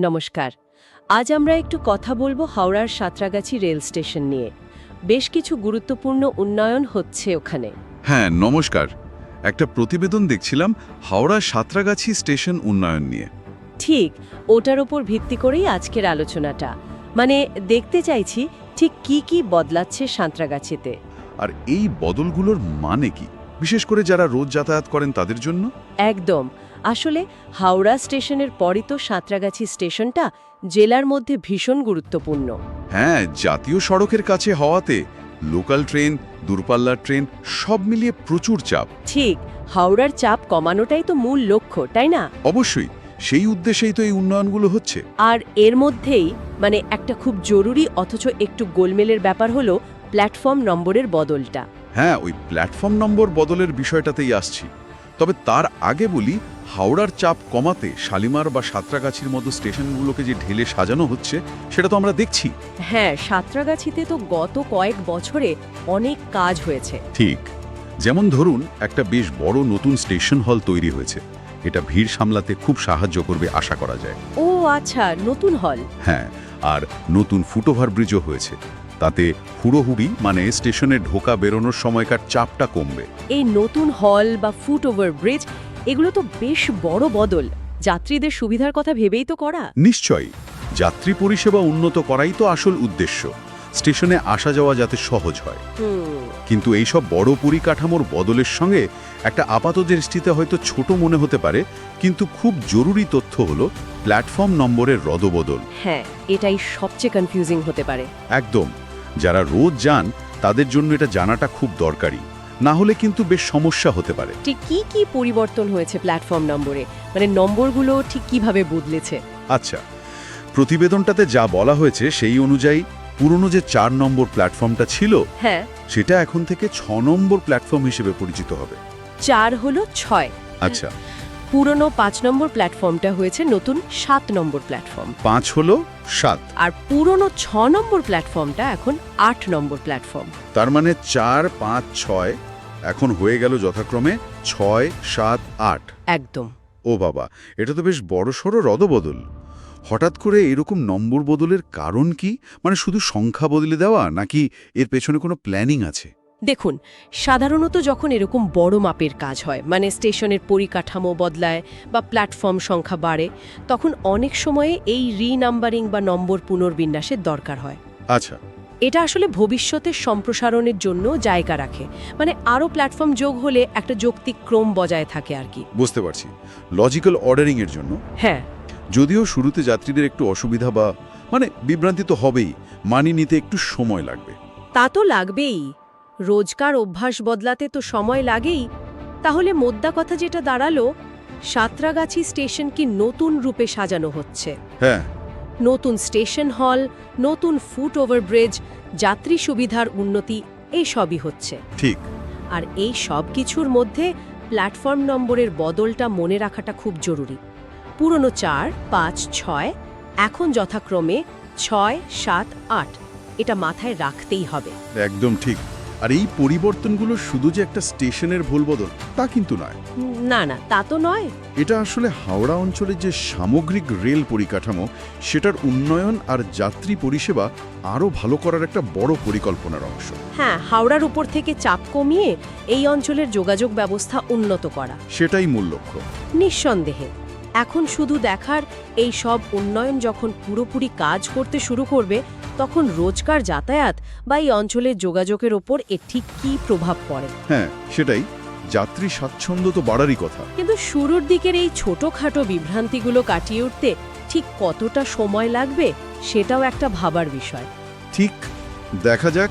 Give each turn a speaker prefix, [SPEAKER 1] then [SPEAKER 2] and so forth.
[SPEAKER 1] নমস্কার। আজ আমরা একটু কথা বলব হাওড়ার সাঁতরাগাছি রেল স্টেশন নিয়ে। বেশ কিছু গুরুত্বপূর্ণ উন্নয়ন হচ্ছে ওখানে।
[SPEAKER 2] হ্যাঁ নমস্কার। একটা প্রতিবেদন দেখছিলাম হাওড়া সাঁতরাগাছি স্টেশন উন্নয়ন নিয়ে।
[SPEAKER 1] ঠিক ওটার ওপর ভিত্তি করেই আজকের আলোচনাটা। মানে দেখতে চাইছি ঠিক কি কি বদলাচ্ছে সাঁতরাগাছিতে।
[SPEAKER 2] আর এই বদলগুলোর মানে কি? বিশেষ করে যারা রোজ যাতায়াত করেন তাদের জন্য?
[SPEAKER 1] একদম। আসলে হাওড়া স্টেশনের পরই তো সাঁতরাগাছি স্টেশনটা জেলার মধ্যে ভীষণ গুরুত্বপূর্ণ।
[SPEAKER 2] হ্যাঁ জাতীয় সড়কের কাছে হওয়াতে লোকাল ট্রেন দূরপাল্লার ট্রেন সব মিলিয়ে প্রচুর চাপ।
[SPEAKER 1] ঠিক হাওড়ার চাপ কমানোটাই তো মূল লক্ষ্য তাই না?
[SPEAKER 2] অবশ্যই সেই উদ্দেশ্যেই তো এই উন্নয়নগুলো হচ্ছে।
[SPEAKER 1] আর এর মধ্যেই মানে একটা খুব জরুরি অথচ একটু গোলমেলের ব্যাপার হলো প্ল্যাটফর্ম নম্বরের বদলটা।
[SPEAKER 2] হ্যাঁ ওই প্ল্যাটফর্ম নম্বর বদলের বিষয়টাতেই আসছি। তবে তার আগে বলি হাওড়ার চাপ কমাতে শালিমার বা সাঁতরাগাছির মতো স্টেশনগুলোকে যে ঢেলে সাজানো হচ্ছে সেটা তো আমরা দেখছি।
[SPEAKER 1] হ্যাঁ সাঁতরাগাছিতে তো গত কয়েক বছরে অনেক কাজ হয়েছে।
[SPEAKER 2] ঠিক। যেমন ধরুন একটা বেশ বড় নতুন স্টেশন হল তৈরি হয়েছে। এটা ভিড় সামলাতে খুব সাহায্য করবে আশা করা যায়।
[SPEAKER 1] ও আচ্ছা নতুন হল।
[SPEAKER 2] হ্যাঁ আর নতুন ফুটওভার ব্রিজও হয়েছে। তাতে হুড়োহুড়ি মানে স্টেশনে ঢোকা বেরোনোর সময়কার চাপটা কমবে।
[SPEAKER 1] এই নতুন হল বা ফুট ওভার ব্রিজ এগুলো তো বেশ বড় বদল। যাত্রীদের সুবিধার কথা ভেবেই তো করা।
[SPEAKER 2] নিশ্চয়ই। যাত্রী পরিষেবা উন্নত করাই তো আসল উদ্দেশ্য। স্টেশনে আসা যাওয়া যাতে সহজ হয়। কিন্তু এইসব বড় পরিকাঠামোর বদলের সঙ্গে একটা আপাত দৃষ্টিতে হয়তো ছোট মনে হতে পারে কিন্তু খুব জরুরি তথ্য হলো প্ল্যাটফর্ম নম্বরের রদবদল।
[SPEAKER 1] হ্যাঁ এটাই সবচেয়ে কনফিউজিং হতে পারে।
[SPEAKER 2] একদম। যারা রোজ যান তাদের জন্য এটা জানাটা খুব দরকারি। না হলে কিন্তু বেশ সমস্যা হতে পারে।
[SPEAKER 1] ঠিক কি কি পরিবর্তন হয়েছে প্ল্যাটফর্ম নম্বরে? মানে নম্বরগুলো ঠিক কীভাবে বদলেছে?
[SPEAKER 2] আচ্ছা প্রতিবেদনটাতে যা বলা হয়েছে সেই অনুযায়ী পুরনো যে চার নম্বর প্ল্যাটফর্মটা ছিল
[SPEAKER 1] হ্যাঁ।
[SPEAKER 2] সেটা এখন থেকে ছ নম্বর প্ল্যাটফর্ম হিসেবে পরিচিত হবে।
[SPEAKER 1] চার হলো ছয়।
[SPEAKER 2] আচ্ছা।
[SPEAKER 1] পুরনো পাঁচ নম্বর প্ল্যাটফর্মটা হয়েছে নতুন সাত নম্বর প্ল্যাটফর্ম।
[SPEAKER 2] পাঁচ হলো সাত।
[SPEAKER 1] আর পুরনো ছ নম্বর প্ল্যাটফর্মটা এখন আট নম্বর প্ল্যাটফর্ম।
[SPEAKER 2] তার মানে চার পাঁচ ছয় এখন হয়ে গেল যথাক্রমে ছয় সাত আট।
[SPEAKER 1] একদম।
[SPEAKER 2] ও বাবা এটা তো বেশ বড়সড় রদবদল। হঠাৎ করে এরকম নম্বর বদলের কারণ কি? মানে শুধু সংখ্যা বদলে দেওয়া নাকি এর পেছনে কোনো প্ল্যানিং আছে?
[SPEAKER 1] দেখুন সাধারণত যখন এরকম বড় মাপের কাজ হয় মানে স্টেশনের পরিকাঠামো বদলায় বা প্ল্যাটফর্ম সংখ্যা বাড়ে তখন অনেক সময়ে এই রিনাম্বারিং বা নম্বর পুনর্বিন্যাসের দরকার হয়।
[SPEAKER 2] আচ্ছা।
[SPEAKER 1] এটা আসলে ভবিষ্যতের সম্প্রসারণের জন্য জায়গা রাখে। মানে আরও প্ল্যাটফর্ম যোগ হলে একটা যৌক্তিক ক্রম বজায় থাকে আর কি।
[SPEAKER 2] বুঝতে পারছি। লজিক্যাল অর্ডারিং এর জন্য?
[SPEAKER 1] হ্যাঁ।
[SPEAKER 2] যদিও শুরুতে যাত্রীদের একটু অসুবিধা বা মানে বিভ্রান্তি তো হবেই মানিয়ে নিতে একটু সময় লাগবে।
[SPEAKER 1] তা তো লাগবেই। রোজকার অভ্যাস বদলাতে তো সময় লাগেই তাহলে মোদ্দা কথা যেটা দাঁড়াল সাঁতরাগাছি স্টেশন কি নতুন রূপে সাজানো হচ্ছে?
[SPEAKER 2] হ্যাঁ।
[SPEAKER 1] নতুন স্টেশন হল নতুন ফুট ওভার ব্রিজ যাত্রী সুবিধার উন্নতি এই সবই হচ্ছে।
[SPEAKER 2] ঠিক।
[SPEAKER 1] আর এই সব কিছুর মধ্যে প্ল্যাটফর্ম নম্বরের বদলটা মনে রাখাটা খুব জরুরি। পুরনো চার পাঁচ ছয় এখন যথাক্রমে ছয় সাত আট এটা মাথায় রাখতেই হবে।
[SPEAKER 2] একদম ঠিক। আর এই পরিবর্তনগুলো শুধু যে একটা স্টেশনের ভুল বদল তা কিন্তু নয়।
[SPEAKER 1] না না তা তো নয়।
[SPEAKER 2] এটা আসলে হাওড়া অঞ্চলের যে সামগ্রিক রেল পরিকাঠামো সেটার উন্নয়ন আর যাত্রী পরিষেবা আরও ভালো করার একটা বড় পরিকল্পনার অংশ।
[SPEAKER 1] হ্যাঁ হাওড়ার উপর থেকে চাপ কমিয়ে এই অঞ্চলের যোগাযোগ ব্যবস্থা উন্নত করা।
[SPEAKER 2] সেটাই মূল লক্ষ্য।
[SPEAKER 1] নিঃসন্দেহে এখন শুধু দেখার এই সব উন্নয়ন যখন পুরোপুরি কাজ করতে শুরু করবে তখন রোজকার যাতায়াত বা এই অঞ্চলের যোগাযোগের ওপর এর ঠিক কী প্রভাব পড়ে?
[SPEAKER 2] হ্যাঁ সেটাই। যাত্রী স্বাচ্ছন্দ্য তো বাড়ারই কথা।
[SPEAKER 1] কিন্তু শুরুর দিকের এই ছোটখাটো বিভ্রান্তিগুলো কাটিয়ে উঠতে ঠিক কতটা সময় লাগবে সেটাও একটা ভাবার বিষয়।
[SPEAKER 2] ঠিক দেখা যাক।